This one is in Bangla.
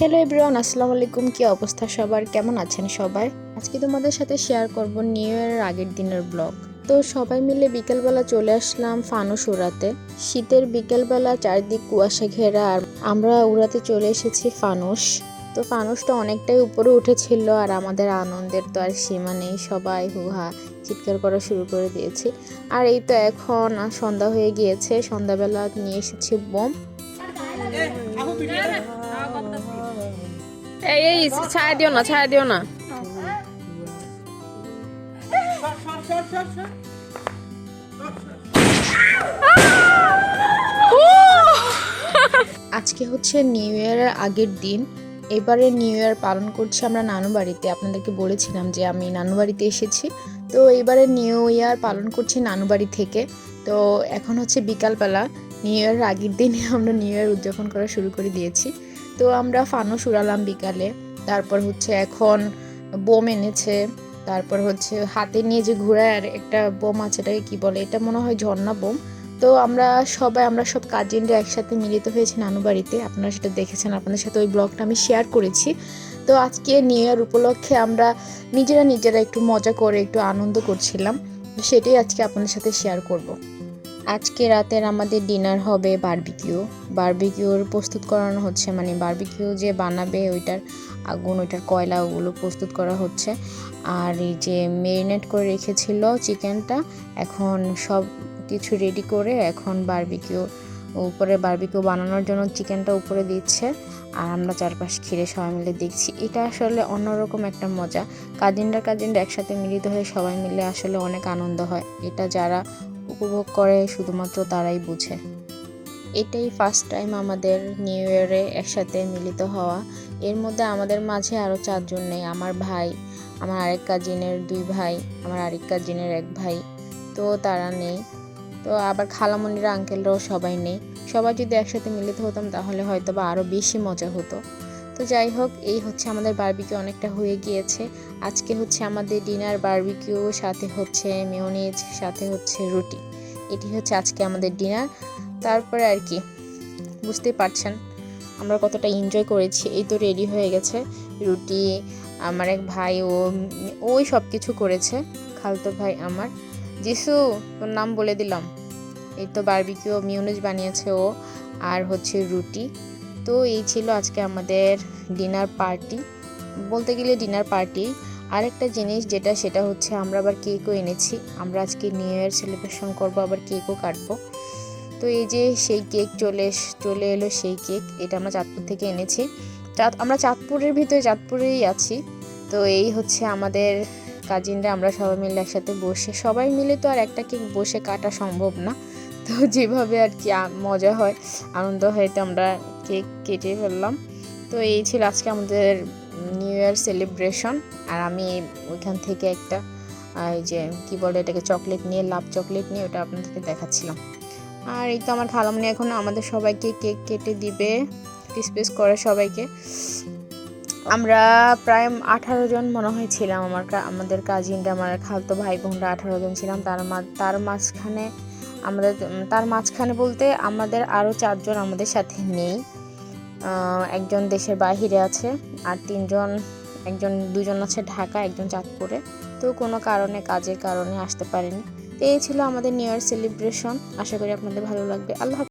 হ্যালো এভরিওয়ান আসসালামু আলাইকুম। কি অবস্থা সবার? কেমন আছেন সবাই? আজকে তোমাদের সাথে শেয়ার করব নিউ ইয়ারের আগের দিনের ব্লগ তো সবাই মিলে বিকেলবেলা চলে আসলাম ফানুস উড়াতে। শীতের বিকেলবেলা চারদিক কুয়াশা ঘেরা আর আমরা উড়াতে চলে এসেছি ফানুস। তো ফানুসটা অনেকটাই উপরে উঠেছিল আর আমাদের আনন্দের তো আর সীমা নেই, সবাই হুহা চিৎকার করা শুরু করে দিয়েছি। আর এই তো এখন সন্ধ্যা হয়ে গিয়েছে, সন্ধ্যাবেলা নিয়ে এসেছি বোম। এই এই, ছায়া দিও না, ছায়া দিও না। আজকে হচ্ছে নিউ ইয়ারের আগের দিন। এবারে নিউ ইয়ার পালন করছি আমরা নানু বাড়িতে। আপনাদেরকে বলেছিলাম যে আমি নানু বাড়িতে এসেছি। তো এবারে নিউ ইয়ার পালন করছি নানু বাড়ি থেকে। তো এখন হচ্ছে বিকালবেলা। নিউ ইয়ারের আগের দিনে আমরা নিউ ইয়ার উদযাপন করা শুরু করে দিয়েছি। তো আমরা ফানুস উড়ালাম বিকালে, তারপর হচ্ছে এখন বোম এনেছে, তারপর হচ্ছে হাতে নিয়ে যে ঘোরার একটা বোম আছে, এটাকে কী বলে, এটা মনে হয় ঝর্ণা বোম তো আমরা সবাই, আমরা সব কাজিনরা একসাথে মিলিত হয়েছি নানু বাড়িতে, আপনারা সেটা দেখেছেন, আপনাদের সাথে ওই ব্লগটা আমি শেয়ার করেছি তো আজকে নিউ ইয়ার উপলক্ষে আমরা নিজেরা নিজেরা একটু মজা করে, একটু আনন্দ করছিলাম সেটাই আজকে আপনাদের সাথে শেয়ার করব। আজকে রাতের আমাদের ডিনার হবে বারবিকিউ। বারবিকিউর প্রস্তুত করানো হচ্ছে মানে বারবিকিউ যে বানাবে ওইটার আগুন, ওইটার কয়লা ওগুলো প্রস্তুত করা হচ্ছে। আর এই যে মেরিনেট করে রেখেছিল চিকেনটা, এখন সব কিছু রেডি করে এখন বারবিকিউ, উপরে বারবিকিউ বানানোর জন্য চিকেনটা উপরে দিচ্ছে। আর আমরা চারপাশ ঘিরে সবাই মিলে দেখছি। এটা আসলে অন্যরকম একটা মজা। কাজিনরা কাজিনরা একসাথে মিলিত হয়ে সবাই মিলে আসলে অনেক আনন্দ হয়। এটা যারা উপভোগ করে, শুধুমাত্র তারাই বুঝে। এটাই ফার্স্ট টাইম আমাদের নিউ ইয়ারে একসাথে মিলিত হওয়া। এর মধ্যে আমাদের মাঝে আরও চারজন নেই, আমার ভাই, আমার আরেক কাজিনের দুই ভাই, আমার আরেক কাজিনের এক ভাই। তো তারা নেই। তো আবার খালামণিরা আঙ্কেলরাও সবাই নেই। সবাই যদি একসাথে মিলিত হতাম, তাহলে হয়তো বা আরও বেশি মজা হতো। তো যাই হোক, এই হচ্ছে আমাদের বারবিকিউ অনেকটা হয়ে গিয়েছে। আজকে হচ্ছে আমাদের ডিনার বারবিকিউ সাথে হচ্ছে মেয়নিজ সাথে হচ্ছে রুটি। এটি হচ্ছে আজকে আমাদের ডিনার তারপরে আর কি, বুঝতেই পারছেন আমরা কতটা এনজয় করেছি। এই তো রেডি হয়ে গেছে। রুটি, আমার এক ভাই, ও, ওই সব কিছু করেছে। খালতো ভাই আমার। যিশু, তোর নাম বলে দিলাম। এই তো বারবিকিউ মিউনিজ বানিয়েছে ও। আর হচ্ছে রুটি। তো এই ছিল আজকে আমাদের ডিনার পার্টি বলতে গেলে ডিনার পার্টি আরেকটা জিনিস যেটা, সেটা হচ্ছে আমরা আবার কেকও এনেছি। আমরা আজকে নিউ ইয়ার সেলিব্রেশন করব, আবার কেকও কাটবো। তো এই যে সেই কেক চলে চলে এলো সেই কেক এটা আমরা চাঁদপুর থেকে এনেছি। চাঁদ, আমরা চাঁদপুরের ভিতরে, চাঁদপুরেই আছি। তো এই হচ্ছে আমাদের কাজিনরা আমরা সবাই মিলে একসাথে বসে, সবাই মিলে তো আর একটা কেক বসে কাটা সম্ভব না। তো যেভাবে আর কি মজা হয়, আনন্দ হয় তো আমরা কেক কেটে ফেললাম। তো এই ছিল আজকে আমাদের নিউ ইয়ার সেলিব্রেশন আর আমি ওইখান থেকে একটা এই যে কি বলে এটাকে চকলেট নিয়ে লাভ চকলেট নিয়ে ওটা আপনাদেরকে দেখাচ্ছিলাম। আর এই তো আমার খালামণি এখন আমাদের সবাইকে কেক কেটে দিবে পিস পিস করে সবাইকে। আমরা প্রায় আঠারো জন মনে হয় ছিলাম আমার আমাদের কাজিনরা আমার খালতো ভাই বোনরা আঠারো জন ছিলাম। তার মা- তার মাঝখানে আমাদের, তার মাঝখানে বলতে আমাদের আরও চারজন আমাদের সাথে নেই। একজন দেশের বাহিরে আছে আর তিনজন, একজন, দুজন আছে ঢাকা, একজন চাঁদপুরে। তো কোনো কারণে, কাজের কারণে আসতে পারেনি। এই ছিল আমাদের নিউ ইয়ার সেলিব্রেশন আশা করি আপনাদের ভালো লাগবে। আল্লাহ।